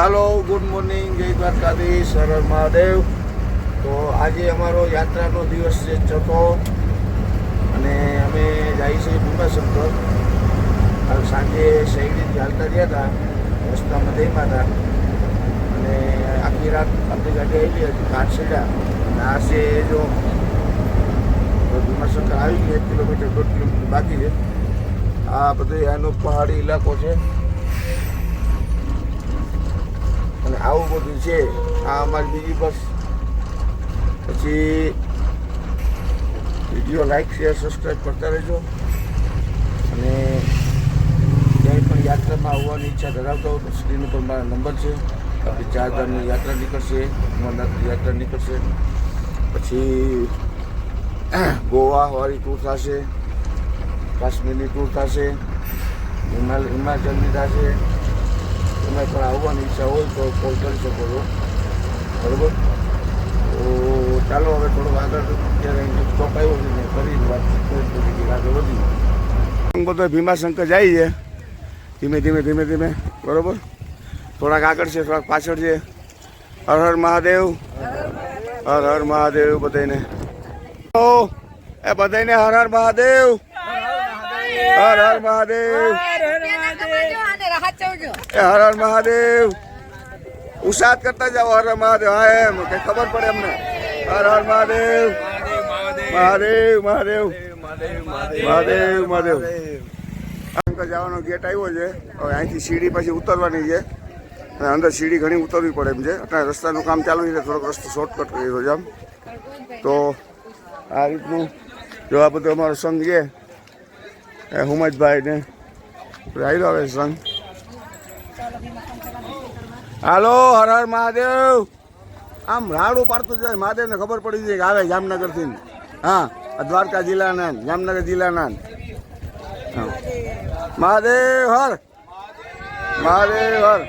હાલો, good morning, જય દ્વારકાધીશ, હર મહાદેવ. તો આજે અમારો યાત્રાનો દિવસ છે ચોથો અને અમે જાય છે ભીમાશંકર સાંજે શહેરીથી ચાલતા ગયા હતા, રસ્તામાં જઈમાં હતા. અને આખી રાત આપણી ગાડી આવી હતી, ઘાટ સીડા અને આ છે જો ભીમાશંકર આવી ગયું એક કિલોમીટર, દોઢ કિલોમીટર બાકી છે. આ બધું એનો પહાડી ઇલાકો છે. અને આવું બધું છે, આ અમારી બીજી બસ. પછી વીડિયો લાઈક શેર સબસ્ક્રાઈબ કરતા રહેજો. અને ક્યાંય પણ યાત્રામાં આવવાની ઈચ્છા ધરાવતા હોય તો સ્ક્રીન ઉપર મારા નંબર છે. આપણી ચાર યાત્રા નીકળશે, અમરનાથની યાત્રા નીકળશે. પછી ગોવા વાળી ટૂર થશે, કાશ્મીરની ટૂર થશે, હિમાલ, હિમાચલની થશે. તમે પણ આવવાની ઈચ્છા હોય તો કોલ કરી શકો છો. બરોબર? તો ચાલો હવે થોડું આગળ અત્યારે સ્ટોપ આવ્યો છે ને ફરી વાતચીત આગળ વધી બધો ભીમાશંકર જાય છે. ધીમે ધીમે ધીમે ધીમે. બરોબર? થોડાક આગળ છે થોડાક પાછળ છે. હર હર મહાદેવ. હર હર મહાદેવ બધાને ઓ એ બધાને હર હર મહાદેવ. હર હર મહાદેવ. એ હર હર મહાદેવ. ઉષાદ કરતા જાઓ, હર મહાદેવ. હા, એમ. કઈ ખબર પડે એમને? હર હર મહાદેવ. મહાદેવ મહાદેવ. મહાદેવ મહાદેવ. અંકલ જવાનો ગેટ આવ્યો છે. હવે અહીંથી સીડી પછી ઉતરવાની છે. અને અંદર સીડી ઘણી ઉતરવી પડે એમ છે. અત્યારે રસ્તાનું કામ ચાલુ છે થોડોક રસ્તો શોર્ટકટ કર્યો છે આમ. તો આ રીતનું જો આ બધો અમારો સંઘ છે. હુમજભાઈ ને આવ્યો હવે સંઘ. હાલો, હર હર મહાદેવ. આમ રાડ પાડતું જાય, મહાદેવને ખબર પડી જાય કે આવે જામનગરથી. હા દ્વારકા જિલ્લાના, જામનગર જિલ્લાના. મહાદેવ, હર. મહાદેવ, હર.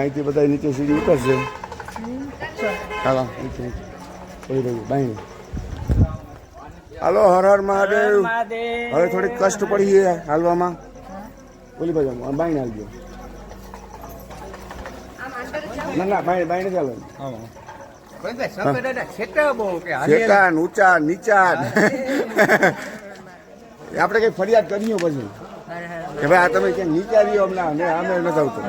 અહીંથી બધા નીચે સીડી ઉતરશે. બાઈ હાલો હર હર મહાદેવ. હવે થોડીક કષ્ટ પડી છે હાલવામાં. ઓલી બાજુ બાઈ ને હાલજો. ના ના બાઈ બાઈ ને ચાલો શેકા ઊંચા નીચા આપણે કઈ ફરિયાદ કરીએ પછી. કે ભાઈ આ તમે ક્યાંક નીચા રહ્યો હમણાં ને અમે નથી આવતું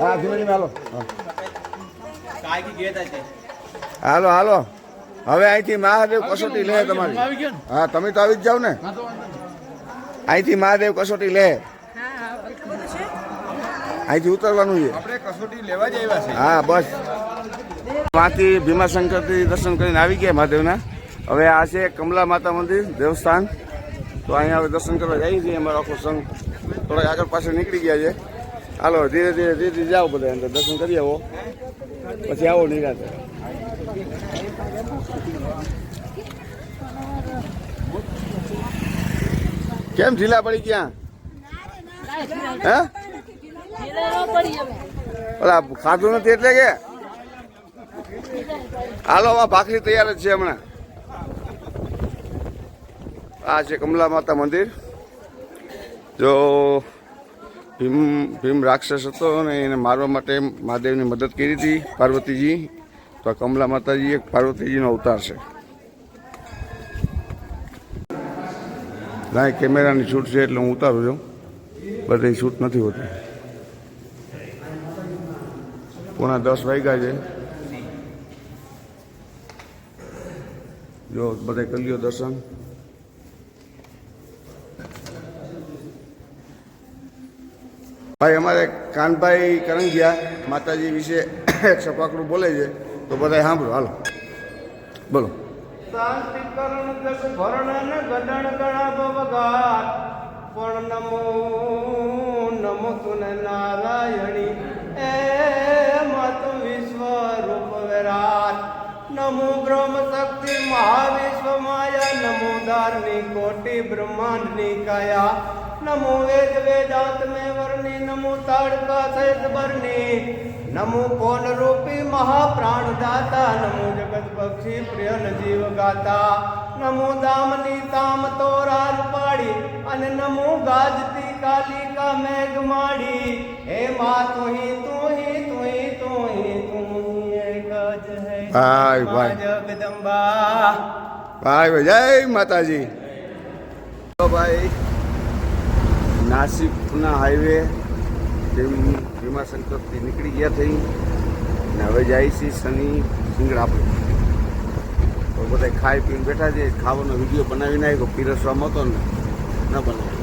હા ધીમે હાલો. હાલો હાલો. હવે અહીંથી મહાદેવ કસોટી લે તમારી. હા તમે તો આવી જ જાવ ને. અહીંથી મહાદેવ કસોટી લે. અહીંથી ઉતરવાનું છે. હા બસ. ત્યાંથી ભીમાશંકરથી દર્શન કરીને આવી ગયા મહાદેવના. હવે આ છે કમલા માતા મંદિર દેવસ્થાન. તો અહીંયા હવે દર્શન કરવા જઈએ છીએ. અમારો આખો સંઘ થોડાક આગળ પાછળ નીકળી ગયા છે. હાલો, ધીરે ધીરે ધીરે ધીરે જાઓ બધા અંદર, દર્શન કરી આવો. પછી આવો નિરાતે. કેમ ઢીલા પડી ક્યાં? હે? ઓલા, ખાધું નથી એટલે કે? હાલો આ ભાખરી તૈયાર જ છે હમણાં. આ છે કમલા માતા મંદિર. જો ભીમ ભીમ રાક્ષસ હતો અને એને મારવા માટે મહાદેવની મદદ કરી હતી પાર્વતીજી. તો આ કમલા માતાજી એક પાર્વતીજીનો અવતાર છે. ના કેમેરાની શૂટ છે એટલે હું ઉતારું છું. બધે શૂટ નથી હોતી. પોણા દસ વાગ્યા છે. જો બધા કરી દર્શન. ભાઈ, અમારે કાનભાઈ કરંગિયા માતાજી વિશે એક સપાકડું બોલે છે, તો બધા સાંભળો, હાલો. બોલો. પણ નમો નમો તુને નારાયણી. એ માતુ વિશ્વ રૂપ વિરાટ નમો બ્રહ્મ શક્તિ મહાવિશ્વ માયા નમો દારની કોટી બ્રહ્માંડની કાયા. નમો વેદ વેદાંત મે વર્ણી નમો તાડકા સહિત વર્ણિ નમો કોન રૂપી મહાપ્રાણ દાતા નમો જગત પક્ષી પ્રિય જીવ ગાતા નમો દામની તામ તોરા પાડી અને નમો ગાજતી કાલિકા મેઘ માડી હે મા તુહી તુહી તુહી તુહી તુહી એક જ હે ભાઈ, ભાઈ. જગદંબા ભાઈ જય માતાજી ભાઈ નાસિકના હાઈવે જેવી ભીમાશંકરથી નીકળી ગયા થઈ ને હવે જાય છે શનિ સિંગડાપુર તો બધા ખાઈ પીને બેઠા છે. ખાવાનો વીડિયો બનાવી નાખ્યો, પીરસવામાં હતો ને, ન બનાવ્યો.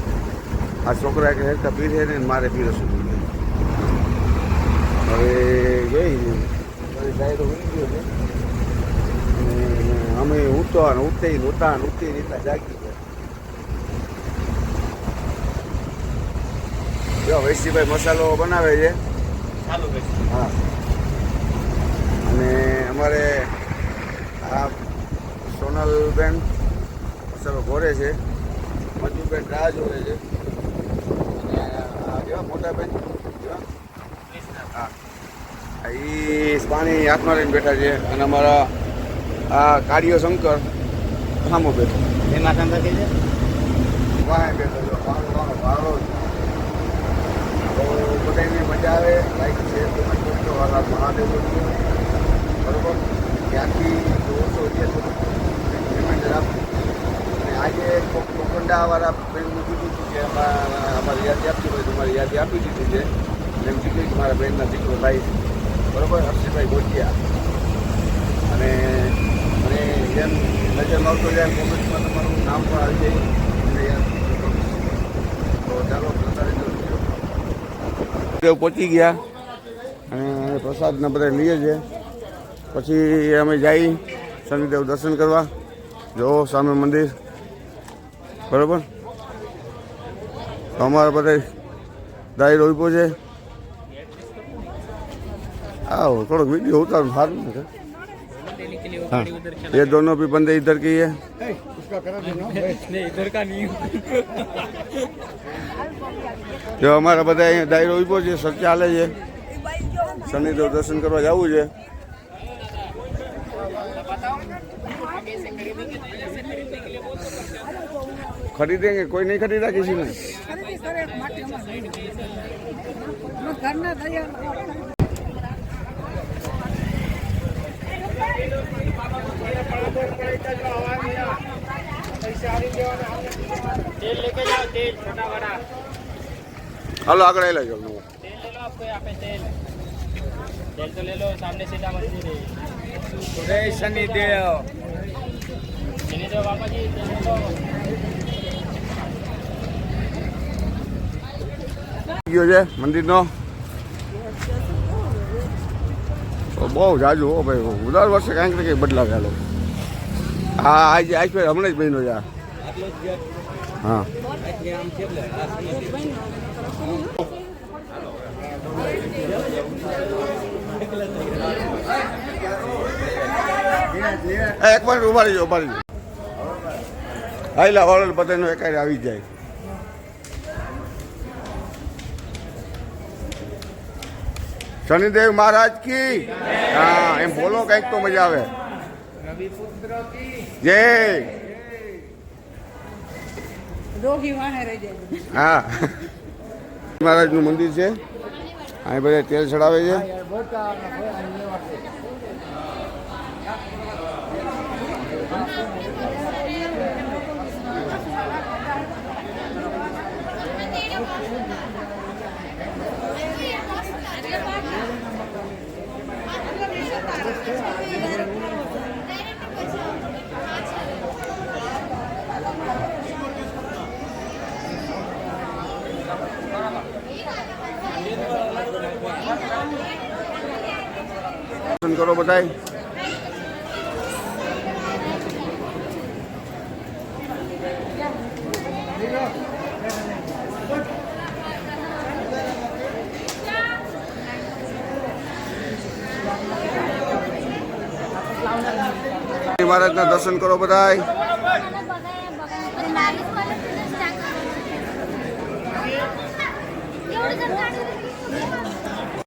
આ છોકરા કે હેરતા પીરે ને મારે પીરસવું હવે બધી ડાયરો છે. અમે ઉઠતો ઉઠતે નહોતા ઉઠતી રીતના જાગી ગયા જો વૈશીભાઈ મસાલો બનાવે છે. હા. અને અમારે આ સોનલબેન મસાલો ભોરે છે. મંજુબેન રાહ જોવે છે. અને કેવા મોટા બેન હા. એ પાણી હાથમાં લઈને બેઠા છે અને અમારા આ કાર્ય શંકર સામો બેઠો. એમાં તમે છે? વાહ બેઠો જો વાળો. તો બધાને મજા આવે લાઈક છે કમેન્ટ કરજો વાલા મહાદેવ. બરોબર? ત્યાંથી જોશો જે પેમેન્ટ આપો અને આજે કોકંડાવાળા બેનનું કીધું હતું કે અમારા યાદી આપી હોય તમારી યાદી આપી દીધી છે. એમ કીધું કે મારા બહેનના દીકરો ભાઈ બરાબર? હર્ષિભાઈ ગોટિયા. અને મને જેમ નજર આવતો જાય કોમેન્ટમાં તમારું નામ પણ આવી જાય તો ચાલો દો દેવ પહોંચી ગયા. અને પ્રસાદના બધા લઈએ છીએ. પછી અમે જઈ શનિદેવ દર્શન કરવા. જો સામે મંદિર. બરોબર? અમારા બધા દાયરો ઊભો છે. આવો, થોડોક વીડિયો ઉતારું સારું ને हाँ ये दोनों भी बंदे इधर के ही है नहीं इधर का नहीं જો અમારા બધા અહીંયા દાયરો ઉભો છે સર ચાલે છે શનિદેવ દર્શન કરવા જવું છે ખરીદેંગે કોઈ નહીં ખરીદા કિસી ને તેલ લેકે જાઓ તેલ છોટા વડા હાલો આગળ આવી લેજો તેલ લે લો આપકો યહાં તેલ. તેલ તો લે લો સામને સીતા મંદિર. है જય શનિ દેવ શનિ દેવ બાપાજી તેલ લે લો ગયો છે મંદિરનો. બહુ જાજુ હો ભાઈ દર વર્ષે કાંઈક ને કંઈક ચાલો હા આજે આજ હમણાં જ મહિનો છે હા. એક વાર ઊભા રહીજો ઊભા રહીજો હાઈલા વાળો બધાનો એકારે આવી જાય. શનિદેવ મહારાજ કી? હા એમ બોલો કંઈક તો મજા આવે. જય કી. જાય. હા. મહારાજનું મંદિર છે. અહીં બધા તેલ ચડાવે છે. દર્શન કરો બધાય. મહારાજના દર્શન કરો બધાય.